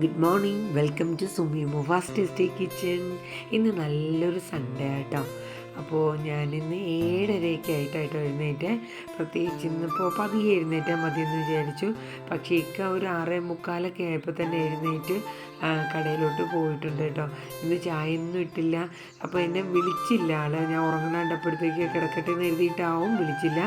Good morning. Welcome to Sumi Muvas tasty kitchen. ഇന്ന് നല്ലൊരു Sunday ആട്ടോ. അപ്പോൾ ഞാനിന്ന് ഏഴരയൊക്കെ ആയിട്ടായിട്ട് എഴുന്നേറ്റ്. പ്രത്യേകിച്ച് ഇന്നിപ്പോൾ പതിയെ എഴുന്നേറ്റാൽ മതിയെന്ന് വിചാരിച്ചു. പക്ഷേ ഇക്ക ഒരു ആറേ മുക്കാലൊക്കെ ആയപ്പോൾ തന്നെ എഴുന്നേറ്റ് കടയിലോട്ട് പോയിട്ടുണ്ട് കേട്ടോ. ഇന്ന് ചായ ഒന്നും ഇട്ടില്ല. അപ്പോൾ എന്നെ വിളിച്ചില്ല ആൾ. ഞാൻ ഉറങ്ങണണ്ടപ്പോഴത്തേക്ക് കിടക്കട്ടെ എന്ന് എഴുതിയിട്ടാവും വിളിച്ചില്ല.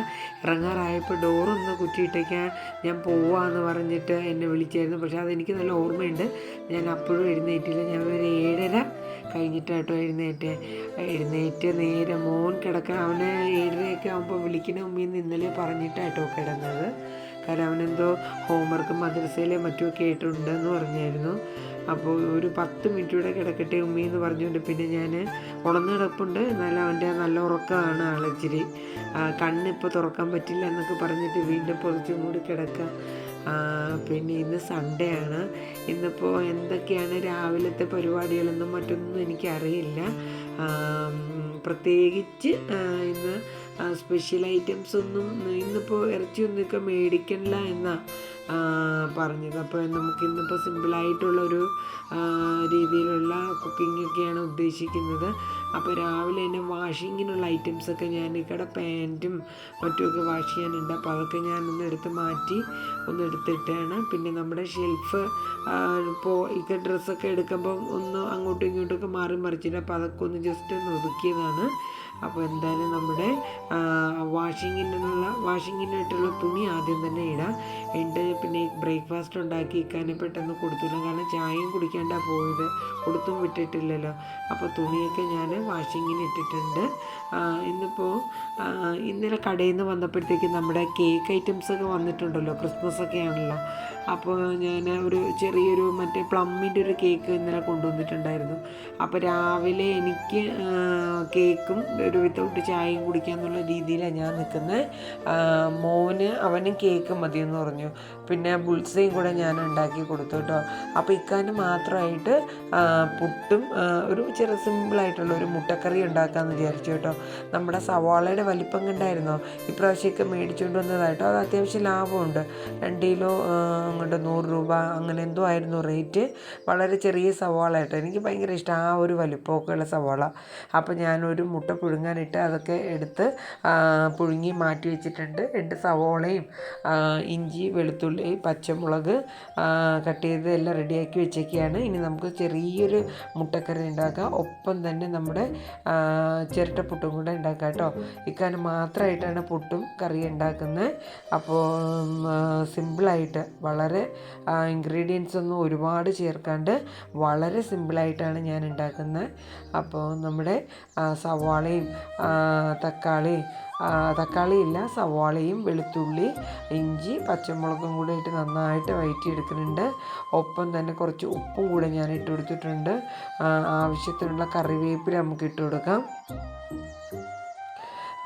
ഇറങ്ങാറായപ്പോൾ ഡോറൊന്ന് കുറ്റിയിട്ടേക്കാൻ ഞാൻ പോവാന്ന് പറഞ്ഞിട്ട് എന്നെ വിളിച്ചായിരുന്നു. പക്ഷേ അതെനിക്ക് നല്ല ഓർമ്മയുണ്ട്. ഞാൻ അപ്പോഴും എഴുന്നേറ്റില്ല. ഞാൻ ഒരു ഏഴര കഴിഞ്ഞിട്ടാട്ടോ എഴുന്നേറ്റ്. എഴുന്നേറ്റ് നേരെ മോൻ കിടക്കാൻ അവന് ഏഴരയൊക്കെ ആകുമ്പോൾ വിളിക്കണ ഉമ്മീന്ന് ഇന്നലെ പറഞ്ഞിട്ടാട്ടോ കിടന്നത്. കാരണം അവനെന്തോ ഹോംവർക്ക് മദ്രസയിലെ മറ്റുമൊക്കെ ആയിട്ടുണ്ടെന്ന് പറഞ്ഞായിരുന്നു. അപ്പോൾ ഒരു പത്ത് മിനിറ്റ് കൂടെ കിടക്കട്ടെ ഉമ്മി എന്ന് പറഞ്ഞുകൊണ്ട് പിന്നെ ഞാൻ ഉണർന്ന് കിടപ്പുണ്ട്. എന്നാലും അവന്റെ നല്ല ഉറക്കമാണ് ആളിച്ചിരി കണ്ണിപ്പോൾ തുറക്കാൻ പറ്റില്ല എന്നൊക്കെ പറഞ്ഞിട്ട് വീണ്ടും പൊതിച്ചും കൂടി കിടക്കുക പിന്നെ ഇന്ന് സൺഡേ ആണ്. ഇന്നിപ്പോൾ എന്തൊക്കെയാണ് രാവിലത്തെ പരിപാടികളെന്നും മറ്റൊന്നും എനിക്കറിയില്ല. പ്രത്യേകിച്ച് ഇന്ന് സ്പെഷ്യൽ ഐറ്റംസ് ഒന്നും ഇന്നിപ്പോൾ ഇറച്ചിയൊന്നുമൊക്കെ മേടിക്കണില്ല എന്നാ പറഞ്ഞത്. അപ്പോൾ നമുക്ക് ഇന്നിപ്പോൾ സിമ്പിളായിട്ടുള്ളൊരു ഒരു രീതിയിലുള്ള കുക്കിംഗ് ഒക്കെയാണ് ഉദ്ദേശിക്കുന്നത്. അപ്പോൾ രാവിലെ തന്നെ വാഷിങ്ങിനുള്ള ഐറ്റംസൊക്കെ ഞാൻ ഇവിടെ പാന്റും മറ്റുമൊക്കെ വാഷ് ചെയ്യാനുണ്ട്. അപ്പോൾ അതൊക്കെ ഞാൻ ഒന്ന് എടുത്ത് മാറ്റി ഒന്ന് എടുത്തിട്ടാണ്. പിന്നെ നമ്മുടെ ഷെൽഫ് ഇപ്പോൾ ഇക്ക ഡ്രസ്സൊക്കെ എടുക്കുമ്പോൾ ഒന്ന് അങ്ങോട്ടും ഇങ്ങോട്ടും ഒക്കെ മാറി മറിച്ചിട്ട് അപ്പോൾ അതൊക്കെ ഒന്ന് ജസ്റ്റ് ഒന്ന് ഒതുക്കിയതാണ്. അപ്പോൾ എന്തായാലും നമ്മുടെ വാഷിങ്ങിനുള്ള വാഷിങ്ങിനായിട്ടുള്ള തുണി ആദ്യം തന്നെ ഇടാം. എന്റെ പിന്നെ ബ്രേക്ക്ഫാസ്റ്റ് ഉണ്ടാക്കി ഇക്കാനെ പെട്ടെന്ന് കൊടുത്തില്ല കാരണം ചായയും കുടിക്കാണ്ടാണ് പോയത്. കൊടുത്തും വിട്ടിട്ടില്ലല്ലോ. അപ്പോൾ തുണിയൊക്കെ ഞാൻ വാഷിങ്ങിന് ഇട്ടിട്ടുണ്ട്. ഇന്നിപ്പോൾ ഇന്നലെ കടയിൽ നിന്ന് വന്നപ്പോഴത്തേക്ക് നമ്മുടെ കേക്ക് ഐറ്റംസ് ഒക്കെ വന്നിട്ടുണ്ടല്ലോ. ക്രിസ്മസ് ഒക്കെ ആണല്ലോ. അപ്പോൾ ഞാൻ ഒരു ചെറിയൊരു മറ്റേ പ്ലമ്മിന്റെ ഒരു കേക്ക് ഇന്നലെ കൊണ്ടുവന്നിട്ടുണ്ടായിരുന്നു. അപ്പോൾ രാവിലെ എനിക്ക് കേക്കും ഒരു വിത്തൗട്ട് ചായയും കുടിക്കാന്നുള്ള രീതിയിലാണ് ഞാൻ നിൽക്കുന്നത് മോന് അവനും കേക്ക് മതിയെന്ന് പറഞ്ഞു. പിന്നെ ബുൾസയും കൂടെ ഞാൻ ഉണ്ടാക്കി കൊടുത്തു കേട്ടോ അപ്പോൾ ഇക്കാന് മാത്രമായിട്ട് പുട്ടും ഒരു ചെറിയ സിമ്പിളായിട്ടുള്ള ഒരു മുട്ടക്കറി ഉണ്ടാക്കാമെന്ന് വിചാരിച്ചു കേട്ടോ നമ്മുടെ സവാളയുടെ വലിപ്പം കണ്ടായിരുന്നോ? ഇപ്രാവശ്യമൊക്കെ മേടിച്ചുകൊണ്ട് വന്നതായിട്ടോ അത് അത്യാവശ്യം ലാഭമുണ്ട് രണ്ട് കിലോ അങ്ങോട്ട് നൂറ് രൂപ അങ്ങനെ എന്തോ ആയിരുന്നു റേറ്റ്. വളരെ ചെറിയ സവാള കേട്ടോ. എനിക്ക് ഭയങ്കര ഇഷ്ടം. ആ ഒരു വലുപ്പമൊക്കെയുള്ള സവാള. അപ്പോൾ ഞാനൊരു മുട്ട പുഴുങ്ങാനിട്ട് അതൊക്കെ എടുത്ത് പുഴുങ്ങി മാറ്റി വെച്ചിട്ടുണ്ട്. രണ്ട് സവോളയും ഇഞ്ചി വെളുത്തുള്ളി പച്ചമുളക് കട്ട് ചെയ്ത് എല്ലാം റെഡിയാക്കി വെച്ചേക്കാണ് ഇനി നമുക്ക് ചെറിയൊരു മുട്ടക്കറി ഉണ്ടാക്കാം. ഒപ്പം തന്നെ നമ്മുടെ ചിരട്ട ചിരട്ടപ്പുട്ടും കൂടെ ഉണ്ടാക്കാം കേട്ടോ. ഇക്കാന് മാത്രമായിട്ടാണ് പുട്ടും കറി ഉണ്ടാക്കുന്നത്. അപ്പോൾ സിമ്പിളായിട്ട് വളരെ ഇൻഗ്രീഡിയൻസ് ഒന്നും ഒരുപാട് ചേർക്കാണ്ട് വളരെ സിമ്പിളായിട്ടാണ് ഞാൻ ഉണ്ടാക്കുന്നത്. അപ്പോൾ നമ്മുടെ സവാളയും തക്കാളി തക്കാളിയും തക്കാളിയില്ല സവാളയും വെളുത്തുള്ളി ഇഞ്ചി പച്ചമുളകും കൂടെ ഇട്ട് നന്നായിട്ട് വഴറ്റിയെടുക്കുന്നുണ്ട് ഒപ്പം തന്നെ കുറച്ച് ഉപ്പും കൂടെ ഞാൻ ഇട്ട് കൊടുത്തിട്ടുണ്ട്. ആവശ്യത്തിനുള്ള കറിവേപ്പില നമുക്ക് ഇട്ട് കൊടുക്കാം.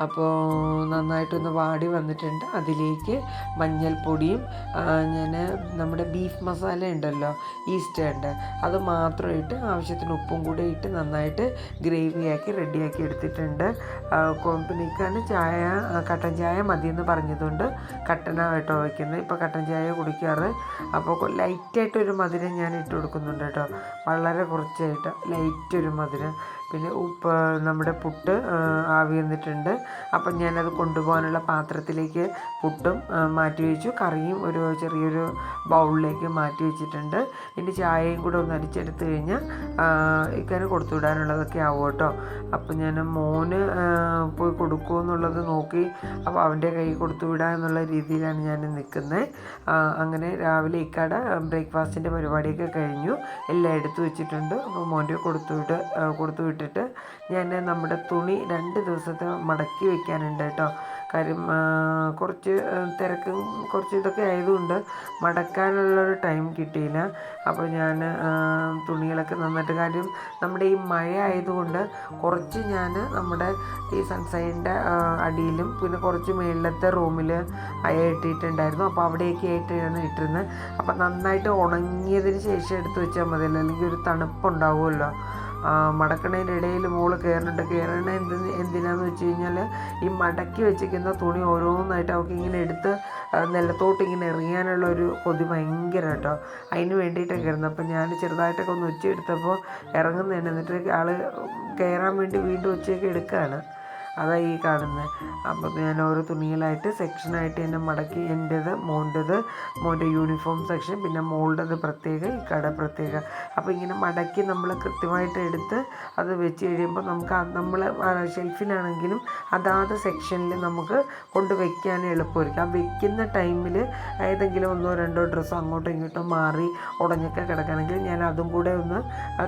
അപ്പോൾ നന്നായിട്ടൊന്ന് വാടി വന്നിട്ടുണ്ട്. അതിലേക്ക് മഞ്ഞൾപ്പൊടിയും ഞാൻ നമ്മുടെ ബീഫ് മസാല ഉണ്ടല്ലോ ഈസ്റ്റേന്റെ അത് മാത്രമായിട്ട് ആവശ്യത്തിന് ഉപ്പും കൂടെ ഇട്ട് നന്നായിട്ട് ഗ്രേവിയാക്കി റെഡിയാക്കി എടുത്തിട്ടുണ്ട്. കൊമ്പിനിക്കാണ് ചായ കട്ടൻ ചായ മതിയെന്ന് പറഞ്ഞതുകൊണ്ട് കട്ടനാണ് കേട്ടോ വയ്ക്കുന്നത്. ഇപ്പോൾ കട്ടൻ ചായ കുടിക്കാറ്. അപ്പോൾ ലൈറ്റായിട്ടൊരു മധുരം ഞാൻ ഇട്ട് കൊടുക്കുന്നുണ്ട് കേട്ടോ. വളരെ കുറച്ചായിട്ട് ലൈറ്റൊരു മധുരം. പിന്നെ ഉപ്പ് നമ്മുടെ പുട്ട് ആവി വന്നിട്ടുണ്ട് അപ്പം ഞാനത് കൊണ്ടുപോകാനുള്ള പാത്രത്തിലേക്ക് പുട്ടും മാറ്റി വെച്ചു. കറിയും ഒരു ചെറിയൊരു ബൗളിലേക്ക് മാറ്റി വെച്ചിട്ടുണ്ട്. ഇനി ചായയും കൂടെ ഒന്ന് അടിച്ചെടുത്ത് കഴിഞ്ഞാൽ ഇക്കാന് കൊടുത്തു വിടാനുള്ളതൊക്കെ ആവും കേട്ടോ. അപ്പം ഞാൻ മോന് പോയി കൊടുക്കുമോ എന്നുള്ളത് നോക്കി അപ്പോൾ അവന്റെ കൈ കൊടുത്തു വിടാം എന്നുള്ള രീതിയിലാണ് ഞാൻ നിൽക്കുന്നത് അങ്ങനെ രാവിലെ ഇക്കട ബ്രേക്ക്ഫാസ്റ്റിന്റെ പരിപാടിയൊക്കെ കഴിഞ്ഞു. എല്ലാം എടുത്തു വെച്ചിട്ടുണ്ട്. അപ്പോൾ മോന്റെ കൊടുത്തു വിട്ട് കൊടുത്തു വിട്ടിട്ട് ഞാൻ നമ്മുടെ തുണി രണ്ട് ദിവസത്തെ മടക്കി വെക്കാനുണ്ട് കേട്ടോ. കാര്യം കുറച്ച് തിരക്കും കുറച്ച് ഇതൊക്കെ ആയതുകൊണ്ട് മടക്കാനുള്ളൊരു ടൈം കിട്ടിയില്ല. അപ്പോൾ ഞാൻ തുണികളൊക്കെ നന്നായിട്ട് കാര്യം നമ്മുടെ ഈ മഴ ആയതുകൊണ്ട് കുറച്ച് ഞാൻ നമ്മുടെ ഈ സൺസൈന്റെ അടിയിലും പിന്നെ കുറച്ച് മേളിലത്തെ റൂമിൽ ഇട്ടിട്ടുണ്ടായിരുന്നു. അപ്പോൾ അവിടെയൊക്കെ ആയിട്ടാണ് ഇട്ടിരുന്നത്. അപ്പോൾ നന്നായിട്ട് ഉണങ്ങിയതിന് ശേഷം എടുത്ത് വെച്ചാൽ മതിയല്ലോ അല്ലെങ്കിൽ ഒരു തണുപ്പുണ്ടാവുമല്ലോ. മടക്കണതിന്റെ ഇടയിൽ മോൾ കയറുന്നുണ്ട് കയറണ എന്ത് എന്തിനാന്ന് വെച്ച് കഴിഞ്ഞാൽ ഈ മടക്കി വെച്ചിരിക്കുന്ന തുണി ഓരോന്നായിട്ട് അവൾക്ക് ഇങ്ങനെ എടുത്ത് നിലത്തോട്ട് ഇങ്ങനെ എറിയാനുള്ള ഒരു കൊതി ഭയങ്കര കേട്ടോ അതിന് വേണ്ടിയിട്ടൊക്കെ ആയിരുന്നു. അപ്പം ഞാൻ ചെറുതായിട്ടൊക്കെ ഒന്ന് ഉച്ച എടുത്തപ്പോൾ ഇറങ്ങുന്നതാണ് എന്നിട്ട് ആൾ കയറാൻ വേണ്ടി വീണ്ടും ഉച്ചയൊക്കെ എടുക്കുകയാണ്. അതാ ഈ കാണുന്നത് അപ്പോൾ ഞാൻ ഓരോ തുണികളായിട്ട് സെക്ഷനായിട്ട് തന്നെ മടക്കി എന്റേത് മോന്റേത് മോന്റെ യൂണിഫോം സെക്ഷൻ പിന്നെ മോളുടേത് പ്രത്യേക ഈ കട പ്രത്യേക. അപ്പോൾ ഇങ്ങനെ മടക്കി നമ്മൾ കൃത്യമായിട്ട് എടുത്ത് അത് വെച്ച് കഴിയുമ്പോൾ നമുക്ക് നമ്മൾ ഷെൽഫിലാണെങ്കിലും അതാത് സെക്ഷനിൽ നമുക്ക് കൊണ്ട് വയ്ക്കാൻ എളുപ്പമായിരിക്കും. ആ വെക്കുന്ന ടൈമിൽ ഏതെങ്കിലും ഒന്നോ രണ്ടോ ഡ്രസ്സോ അങ്ങോട്ടോ ഇങ്ങോട്ടോ മാറി ഉടഞ്ഞൊക്കെ കിടക്കുകയാണെങ്കിൽ ഞാൻ അതും കൂടെ ഒന്ന്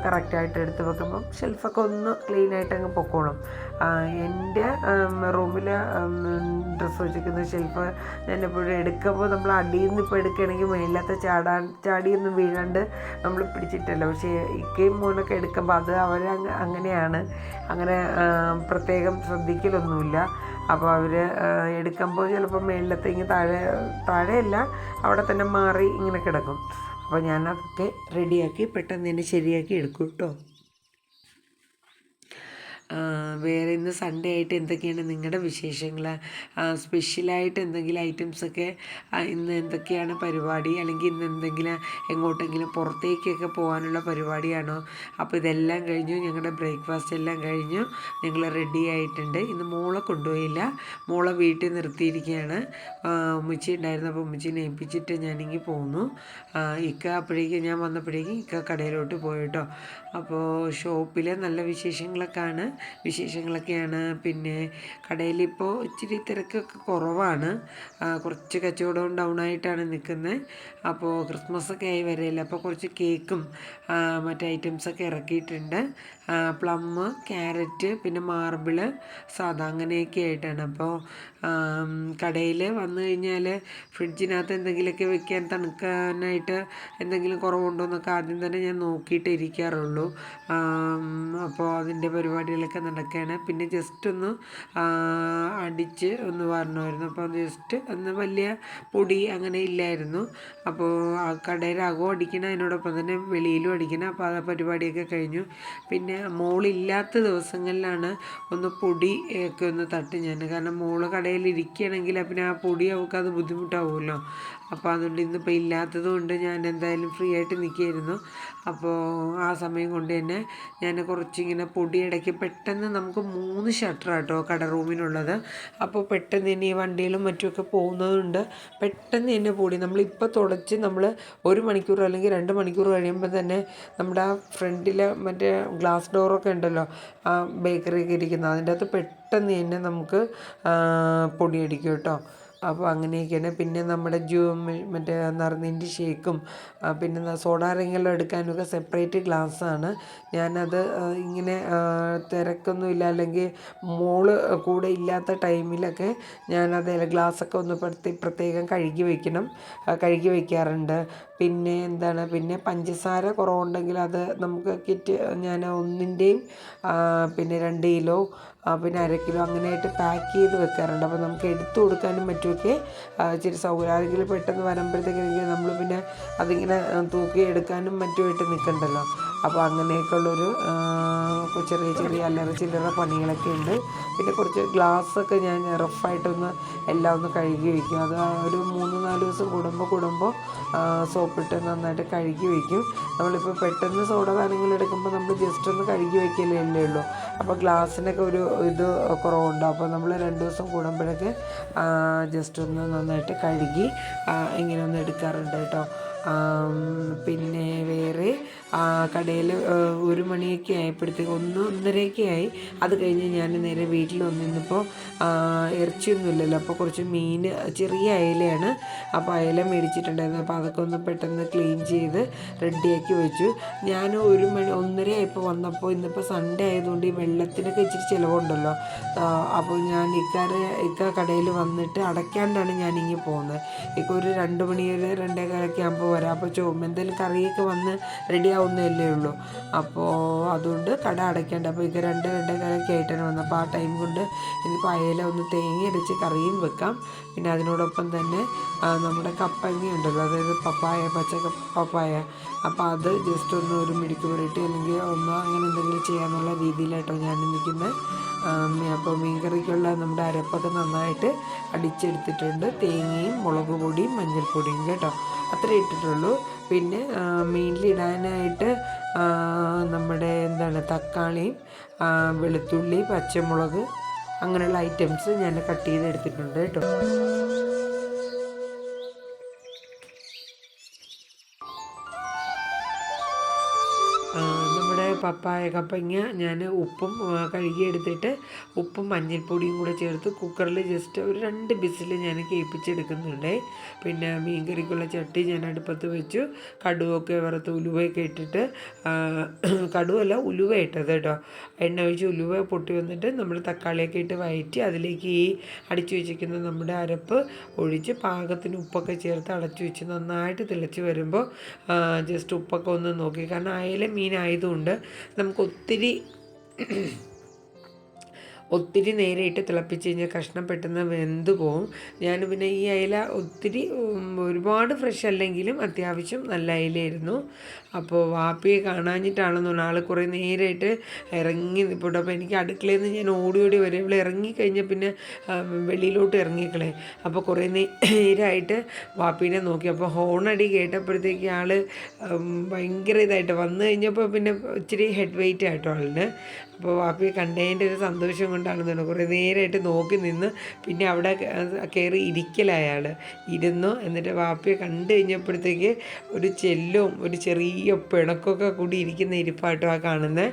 കറക്റ്റായിട്ട് എടുത്ത് വെക്കുമ്പം ഷെൽഫൊക്കെ ഒന്ന് ക്ലീനായിട്ട് അങ്ങ് പൊക്കോളും. ആ, എന്റെ റൂമിൽ ഡ്രസ്സ് വെച്ചിരിക്കുന്ന ഷെൽഫ് ഞാൻ എപ്പോഴും എടുക്കുമ്പോൾ നമ്മൾ അടിയിൽ നിന്ന് ഇപ്പോൾ എടുക്കുകയാണെങ്കിൽ മേലത്തെ ചാടാൻ ചാടിയൊന്നും വീഴാണ്ട് നമ്മൾ പിടിച്ചിട്ടല്ല. പക്ഷേ ഇക്കയും മോനൊക്കെ എടുക്കുമ്പോൾ അത് അവർ അങ്ങനെയാണ്. അങ്ങനെ പ്രത്യേകം ശ്രദ്ധിക്കലൊന്നുമില്ല. അപ്പോൾ അവർ എടുക്കുമ്പോൾ ചിലപ്പോൾ മേളിലത്തേക്ക് താഴെ താഴെയല്ല അവിടെ തന്നെ മാറി ഇങ്ങനെ കിടക്കും. അപ്പോൾ ഞാനതൊക്കെ റെഡിയാക്കി പെട്ടെന്ന് തന്നെ ശരിയാക്കി എടുക്കും കേട്ടോ. വേറെ ഇന്ന് സൺഡേ ആയിട്ട് എന്തൊക്കെയാണ് നിങ്ങളുടെ വിശേഷങ്ങൾ സ്പെഷ്യലായിട്ട് എന്തെങ്കിലും ഐറ്റംസൊക്കെ ഇന്ന് എന്തൊക്കെയാണ് പരിപാടി? അല്ലെങ്കിൽ ഇന്ന് എന്തെങ്കിലും എങ്ങോട്ടെങ്കിലും പുറത്തേക്കൊക്കെ പോകാനുള്ള പരിപാടിയാണോ? അപ്പോൾ ഇതെല്ലാം കഴിഞ്ഞു ഞങ്ങളുടെ ബ്രേക്ക്ഫാസ്റ്റ് എല്ലാം കഴിഞ്ഞു. ഞങ്ങൾ റെഡി ആയിട്ടുണ്ട്. ഇന്ന് മോളെ കൊണ്ടുപോയില്ല. മോളെ വീട്ടിൽ നിർത്തിയിരിക്കുകയാണ്. ഉമ്മച്ചി ഉണ്ടായിരുന്നു. അപ്പോൾ ഉമ്മച്ചിനെ ഏൽപ്പിച്ചിട്ട് ഞാനിങ്ങി പോന്നു. ഇക്ക അപ്പോഴേക്കും ഞാൻ വന്നപ്പോഴേക്കും ഇക്ക കടയിലോട്ട് പോയിട്ടോ അപ്പോൾ ഷോപ്പിൽ നല്ല വിശേഷങ്ങളൊക്കെയാണ്. വിശേഷങ്ങളൊക്കെയാണ്. പിന്നെ കടയിലിപ്പോൾ ഇച്ചിരി തിരക്കൊക്കെ കുറവാണ്. കുറച്ച് കച്ചവടവും ഡൗൺ ആയിട്ടാണ് നിൽക്കുന്നത്. അപ്പോൾ ക്രിസ്മസ് ഒക്കെ ആയി വരയില്ല അപ്പോൾ കുറച്ച് കേക്കും മറ്റ് ഐറ്റംസൊക്കെ ഇറക്കിയിട്ടുണ്ട്. പ്ലം ക്യാരറ്റ് പിന്നെ മാർബിൾ സാധാ അങ്ങനെയൊക്കെ ആയിട്ടാണ്. അപ്പോൾ കടയിൽ വന്നു കഴിഞ്ഞാൽ ഫ്രിഡ്ജിനകത്ത് എന്തെങ്കിലുമൊക്കെ വെക്കാൻ തണുക്കാനായിട്ട് എന്തെങ്കിലും കുറവുണ്ടോ എന്നൊക്കെ ആദ്യം തന്നെ ഞാൻ നോക്കിയിട്ട് ഇരിക്കാറുള്ളൂ. അപ്പോൾ അതിന്റെ പരിപാടികളൊക്കെ നടക്കുകയാണ് പിന്നെ ജസ്റ്റ് ഒന്ന് അടിച്ച് ഒന്ന് വരണമായിരുന്നു. അപ്പോൾ ജസ്റ്റ് അന്ന് വലിയ പൊടി അങ്ങനെ ഇല്ലായിരുന്നു. അപ്പോൾ ആ കടയിൽ അകവും അടിക്കണം അതിനോടൊപ്പം തന്നെ വെളിയിലും അടിക്കണം. അപ്പോൾ ആ പരിപാടിയൊക്കെ കഴിഞ്ഞു. പിന്നെ മോളില്ലാത്ത ദിവസങ്ങളിലാണ് ഒന്ന് പൊടി ഒക്കെ ഒന്ന് തട്ട് ഞാൻ. കാരണം മോൾ കടയിൽ ഇരിക്കുകയാണെങ്കിൽ പിന്നെ ആ പൊടി അവൾക്ക് അത് ബുദ്ധിമുട്ടാവുമല്ലോ. അപ്പോൾ അതുകൊണ്ട് ഇന്നിപ്പോൾ ഇല്ലാത്തത് കൊണ്ട് ഞാൻ എന്തായാലും ഫ്രീ ആയിട്ട് നിൽക്കുകയായിരുന്നു. അപ്പോൾ ആ സമയം കൊണ്ട് തന്നെ ഞാൻ കുറച്ചിങ്ങനെ പൊടി ഇടയ്ക്ക് പെട്ടെന്ന് നമുക്ക് മൂന്ന് ഷട്ടറാട്ടോ കട റൂമിനുള്ളത്. അപ്പോൾ പെട്ടെന്ന് തന്നെ ഈ വണ്ടിയിലും മറ്റുമൊക്കെ പോകുന്നതുകൊണ്ട് പെട്ടെന്ന് തന്നെ പൊടി. നമ്മളിപ്പോൾ തുടച്ച് നമ്മൾ ഒരു മണിക്കൂർ അല്ലെങ്കിൽ രണ്ട് മണിക്കൂർ കഴിയുമ്പോൾ തന്നെ നമ്മുടെ ആ ഫ്രണ്ടിലെ മറ്റേ ഗ്ലാസ് ഡോറൊക്കെ ഉണ്ടല്ലോ ആ ബേക്കറിയൊക്കെ ഇരിക്കുന്നത്. അതിന്റെ അകത്ത് പെട്ടെന്ന് തന്നെ നമുക്ക് പൊടിയടിക്കും കേട്ടോ. അപ്പോൾ അങ്ങനെയൊക്കെയാണ്. പിന്നെ നമ്മുടെ ജ്യൂ മറ്റേ നറുനീന്റെ ഷേക്കും പിന്നെ സോഡാറിങ്ങെല്ലാം എടുക്കാനൊക്കെ സെപ്പറേറ്റ് ഗ്ലാസ്സാണ്. ഞാനത് ഇങ്ങനെ തിരക്കൊന്നുമില്ല. അല്ലെങ്കിൽ മോൾ കൂടെ ഇല്ലാത്ത ടൈമിലൊക്കെ ഞാനത് ഗ്ലാസ്സൊക്കെ ഒന്ന് പ്രത്യേക കഴുകി വയ്ക്കണം കഴുകി വയ്ക്കാറുണ്ട് പിന്നെ എന്താണ് പിന്നെ പഞ്ചസാര കുറവുണ്ടെങ്കിൽ അത് നമുക്ക് കിറ്റ് ഞാൻ ഒന്നിന്റെയും പിന്നെ രണ്ട് കിലോ പിന്നെ അര കിലോ അങ്ങനെയായിട്ട് പാക്ക് ചെയ്ത് വെക്കാറുണ്ട്. അപ്പോൾ നമുക്ക് എടുത്തു കൊടുക്കാനും മറ്റുമൊക്കെ ഇച്ചിരി സൗകര്യം പെട്ടെന്ന് വരുമ്പോഴത്തേക്കും നമ്മൾ പിന്നെ അതിങ്ങനെ തൂക്കി എടുക്കാനും മറ്റുമായിട്ട് നിൽക്കണ്ടല്ലോ. അപ്പോൾ അങ്ങനെയൊക്കെയുള്ളൊരു ചെറിയ ചെറിയ അല്ലറ ചില്ലറ പണികളൊക്കെ ഉണ്ട്. പിന്നെ കുറച്ച് ഗ്ലാസ്സൊക്കെ ഞാൻ റഫായിട്ടൊന്ന് എല്ലാം ഒന്ന് കഴുകി വയ്ക്കും അത് ഒരു മൂന്ന് നാല് ദിവസം കൂടുമ്പോൾ കൂടുമ്പോൾ സോപ്പിട്ട് നന്നായിട്ട് കഴുകി വയ്ക്കും നമ്മളിപ്പോൾ പെട്ടെന്ന് സോഡ സാധനങ്ങൾ എടുക്കുമ്പോൾ നമ്മൾ ജസ്റ്റ് ഒന്ന് കഴുകി വയ്ക്കലേ അല്ലേ ഉള്ളൂ അപ്പോൾ ഗ്ലാസ്സിനൊക്കെ ഒരു ഇത് കുറവുണ്ട്. അപ്പോൾ നമ്മൾ രണ്ട് ദിവസം കൂടുമ്പോഴൊക്കെ ജസ്റ്റ് ഒന്ന് നന്നായിട്ട് കഴുകി ഇങ്ങനെ ഒന്ന് എടുക്കാറുണ്ട് കേട്ടോ. പിന്നെ വേറെ കടയിൽ ഒരു മണിയൊക്കെ ആയപ്പോഴത്തേക്ക് ഒന്ന് ഒന്നരയൊക്കെ ആയി. അത് കഴിഞ്ഞ് ഞാൻ നേരെ വീട്ടിൽ വന്നിരുന്നപ്പോൾ ഇറച്ചിയൊന്നുമില്ലല്ലോ. അപ്പോൾ കുറച്ച് മീൻ ചെറിയ അയലയാണ്. അപ്പോൾ അയല മേടിച്ചിട്ടുണ്ടായിരുന്നു. അപ്പോൾ അതൊക്കെ ഒന്ന് പെട്ടെന്ന് ക്ലീൻ ചെയ്ത് റെഡിയാക്കി വെച്ചു. ഞാൻ ഒരു മണി ഒന്നര ആയപ്പോൾ വന്നപ്പോൾ ഇന്നിപ്പോൾ സൺഡേ ആയതുകൊണ്ട് ഈ വെള്ളത്തിനൊക്കെ ഇച്ചിരി ചിലവുണ്ടല്ലോ. അപ്പോൾ ഞാൻ ഇക്കാറ് ഇക്ക കടയിൽ വന്നിട്ട് അടയ്ക്കാണ്ടാണ് ഞാനിങ്ങി പോകുന്നത് ഇപ്പോൾ ഒരു രണ്ട് മണി ഒരു ആകുമ്പോൾ വരാം. അപ്പോൾ ചോ കറിയൊക്കെ വന്ന് റെഡി ആവുന്നതല്ലേ ഉള്ളൂ. അപ്പോൾ അതുകൊണ്ട് കട അടയ്ക്കേണ്ട. അപ്പോൾ ഇത് രണ്ട് രണ്ടേ കാലൊക്കെ ആയിട്ടാണ് വന്നത്. അപ്പോൾ ആ ടൈം കൊണ്ട് ഇനിയിപ്പോൾ അയല ഒന്ന് തേങ്ങ അരച്ച് കറിയും വെക്കാം. പിന്നെ അതിനോടൊപ്പം തന്നെ നമ്മുടെ കപ്പങ്ങ ഉണ്ടല്ലോ. അതായത് പപ്പായ പച്ച പപ്പായ. അപ്പോൾ അത് ജസ്റ്റ് ഒന്ന് ഒരു മിടിക്ക് പുരട്ടി അല്ലെങ്കിൽ ഒന്ന് അങ്ങനെ എന്തെങ്കിലും ചെയ്യാമെന്നുള്ള രീതിയിലായിട്ടോ ഞാൻ നിൽക്കുന്നത്. അപ്പോൾ മീൻകറിക്കുള്ള നമ്മുടെ അരപ്പൊക്കെ നന്നായിട്ട് അടിച്ചെടുത്തിട്ടുണ്ട്. തേങ്ങയും മുളക് പൊടിയും മഞ്ഞൾപ്പൊടിയും കേട്ടോ. അത്രേ ഇട്ടിട്ടുള്ളൂ. പിന്നെ മീനിലിടാനായിട്ട് നമ്മുടെ എന്താണ് തക്കാളിയും വെളുത്തുള്ളി പച്ചമുളക് അങ്ങനെയുള്ള ഐറ്റംസ് ഞാൻ കട്ട് ചെയ്ത് എടുത്തിട്ടുണ്ട് കേട്ടോ. പപ്പായ കപ്പങ്ങ ഞാൻ ഉപ്പും കഴുകിയെടുത്തിട്ട് ഉപ്പും മഞ്ഞൾപ്പൊടിയും കൂടെ ചേർത്ത് കുക്കറിൽ ജസ്റ്റ് ഒരു രണ്ട് ബിസിൽ ഞാൻ കേൾപ്പിച്ചെടുക്കുന്നുണ്ട്. പിന്നെ മീൻകറിക്കുള്ള ചട്ടി ഞാൻ അടുപ്പത്ത് വെച്ചു. കടുവൊക്കെ വറുത്ത് ഉലുവയൊക്കെ ഇട്ടിട്ട് കടുവല്ല ഉലുവ ഇട്ടത് കേട്ടോ. എണ്ണ ഒഴിച്ച് ഉലുവ പൊട്ടി വന്നിട്ട് നമ്മൾ തക്കാളിയൊക്കെ ഇട്ട് വയറ്റി അതിലേക്ക് ഈ അടിച്ചു വെച്ചിരിക്കുന്ന നമ്മുടെ അരപ്പ് ഒഴിച്ച് പാകത്തിന് ഉപ്പൊക്കെ ചേർത്ത് അടച്ചു വെച്ച് നന്നായിട്ട് തിളച്ച് വരുമ്പോൾ ജസ്റ്റ് ഉപ്പൊക്കെ ഒന്ന് നോക്കി. കാരണം അയല മീനായതുകൊണ്ട് നമുക്ക് ഒത്തിരി ഒത്തിരി നേരിട്ട് തിളപ്പിച്ച് കഴിഞ്ഞാൽ കഷ്ണം പെട്ടെന്ന് വെന്ത് പോവും. ഞാൻ പിന്നെ ഈ അയില ഒത്തിരി ഒരുപാട് ഫ്രഷ് അല്ലെങ്കിലും അത്യാവശ്യം നല്ല അയിലായിരുന്നു അപ്പോൾ വാപ്പിയെ കാണാഞ്ഞിട്ടാണെന്ന് ആൾ കുറേ നേരമായിട്ട് ഇറങ്ങി നിൽപ്പുണ്ട് അപ്പോൾ എനിക്ക് അടുക്കളയിൽ നിന്ന് ഞാൻ ഓടി ഓടി വരും. ഇവിടെ ഇറങ്ങി പിന്നെ വെളിയിലോട്ട് ഇറങ്ങിക്കളെ അപ്പോൾ കുറേ നേരമായിട്ട് വാപ്പീനെ നോക്കി. അപ്പോൾ ഹോണടി കേട്ടപ്പോഴത്തേക്ക് ആൾ ഭയങ്കര ഇതായിട്ട് വന്നു കഴിഞ്ഞപ്പോൾ പിന്നെ ഇച്ചിരി ഹെഡ് വെയിറ്റ് ആയിട്ടോ ആളിന്. അപ്പോൾ വാപ്പിയെ കണ്ടതിന്റെ ഒരു സന്തോഷം കൊണ്ടാണ് തോന്നുന്നത് കുറേ നേരമായിട്ട് നോക്കി നിന്ന് പിന്നെ അവിടെ കയറി ഇരിക്കലയാൾ ഇരുന്നു. എന്നിട്ട് വാപ്പിയെ കണ്ടു കഴിഞ്ഞപ്പോഴത്തേക്ക് ഒരു ചെല്ലും ഒരു ചെറിയ പിണക്കൊക്കെ കൂടി ഇരിക്കുന്ന ഇരിപ്പാട്ടോ ആ കാണുന്നത്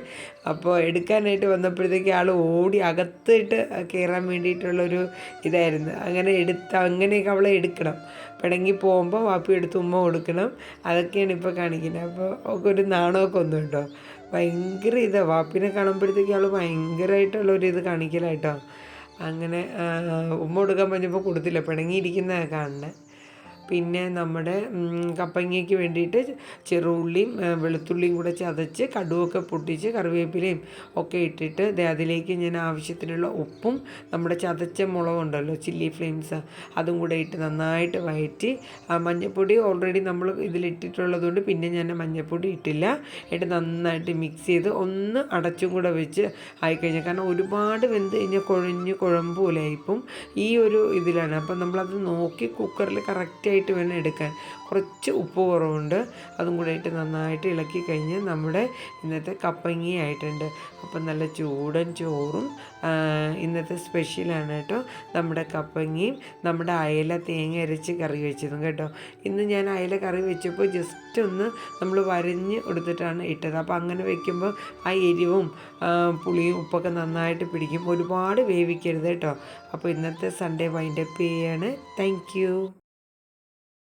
അപ്പോൾ എടുക്കാനായിട്ട് വന്നപ്പോഴത്തേക്ക് ആൾ ഓടി അകത്തിട്ട് കയറാൻ വേണ്ടിയിട്ടുള്ളൊരു ഇതായിരുന്നു. അങ്ങനെ എടുത്ത് അങ്ങനെയൊക്കെ അവളെ എടുക്കണം. പിണങ്ങി പോകുമ്പോൾ വാപ്പി എടുത്ത് ഉമ്മ കൊടുക്കണം. അതൊക്കെയാണ് ഇപ്പോൾ കാണിക്കുന്നത്. അപ്പോൾ ഒരു നാണമൊക്കെ ഒന്നും കേട്ടോ. ഭയങ്കര ഇതാണ് വാപ്പിനെ കാണുമ്പോഴത്തേക്ക് ആൾ ഭയങ്കരമായിട്ടുള്ള ഒരു ഇത് കാണിക്കലായിട്ടോ. അങ്ങനെ ഉമ്മ കൊടുക്കാൻ പറഞ്ഞപ്പോൾ കൊടുത്തില്ല. പിണങ്ങിയിരിക്കുന്നതാണ് കാണുന്നത് പിന്നെ നമ്മുടെ കപ്പങ്ങയ്ക്ക് വേണ്ടിയിട്ട് ചെറുള്ളിയും വെളുത്തുള്ളിയും കൂടെ ചതച്ച് കടുവൊക്കെ പൊട്ടിച്ച് കറിവേപ്പിലയും ഒക്കെ ഇട്ടിട്ട് അതിലേക്ക് ഞാൻ ആവശ്യത്തിനുള്ള ഉപ്പും നമ്മുടെ ചതച്ച മുളകുണ്ടല്ലോ ചില്ലി ഫ്ലെയിംസ് അതും കൂടെ ഇട്ട് നന്നായിട്ട് വഴറ്റി മഞ്ഞൾപ്പൊടി ഓൾറെഡി നമ്മൾ ഇതിലിട്ടിട്ടുള്ളത് കൊണ്ട് പിന്നെ ഞാൻ മഞ്ഞൾപ്പൊടി ഇട്ടില്ല. ഇട്ട് നന്നായിട്ട് മിക്സ് ചെയ്ത് ഒന്ന് അടച്ചും കൂടെ വെച്ച് ആയിക്കഴിഞ്ഞാൽ കാരണം ഒരുപാട് വെന്ത് കഴിഞ്ഞാൽ കുഴഞ്ഞ് കുഴമ്പ് പോലെ ആയിപ്പം ഈ ഒരു ഇതിലാണ്. അപ്പം നമ്മളത് നോക്കി കുക്കറിൽ കറക്റ്റായിട്ട് വേണം എടുക്കാൻ. കുറച്ച് ഉപ്പ് കുറവുണ്ട്. അതും കൂടെ ആയിട്ട് നന്നായിട്ട് ഇളക്കി കഴിഞ്ഞ് നമ്മുടെ ഇന്നത്തെ കപ്പങ്ങി ആയിട്ടുണ്ട് അപ്പം നല്ല ചൂടൻ ചോറും ഇന്നത്തെ സ്പെഷ്യലാണ് കേട്ടോ നമ്മുടെ കപ്പങ്ങിയും നമ്മുടെ അയല തേങ്ങ അരച്ച് കറി വെച്ചതും കേട്ടോ. ഇന്ന് ഞാൻ അയല കറി വെച്ചപ്പോൾ ജസ്റ്റ് ഒന്ന് നമ്മൾ വരഞ്ഞ് എടുത്തിട്ടാണ് ഇട്ടത്. അപ്പോൾ അങ്ങനെ വെക്കുമ്പോൾ ആ എരിവും പുളിയും ഉപ്പൊക്കെ നന്നായിട്ട് പിടിക്കും ഒരുപാട് വേവിക്കരുത് കേട്ടോ. അപ്പോൾ ഇന്നത്തെ സൺഡേ വൈൻഡപ്പ് ചെയ്യാണ് താങ്ക്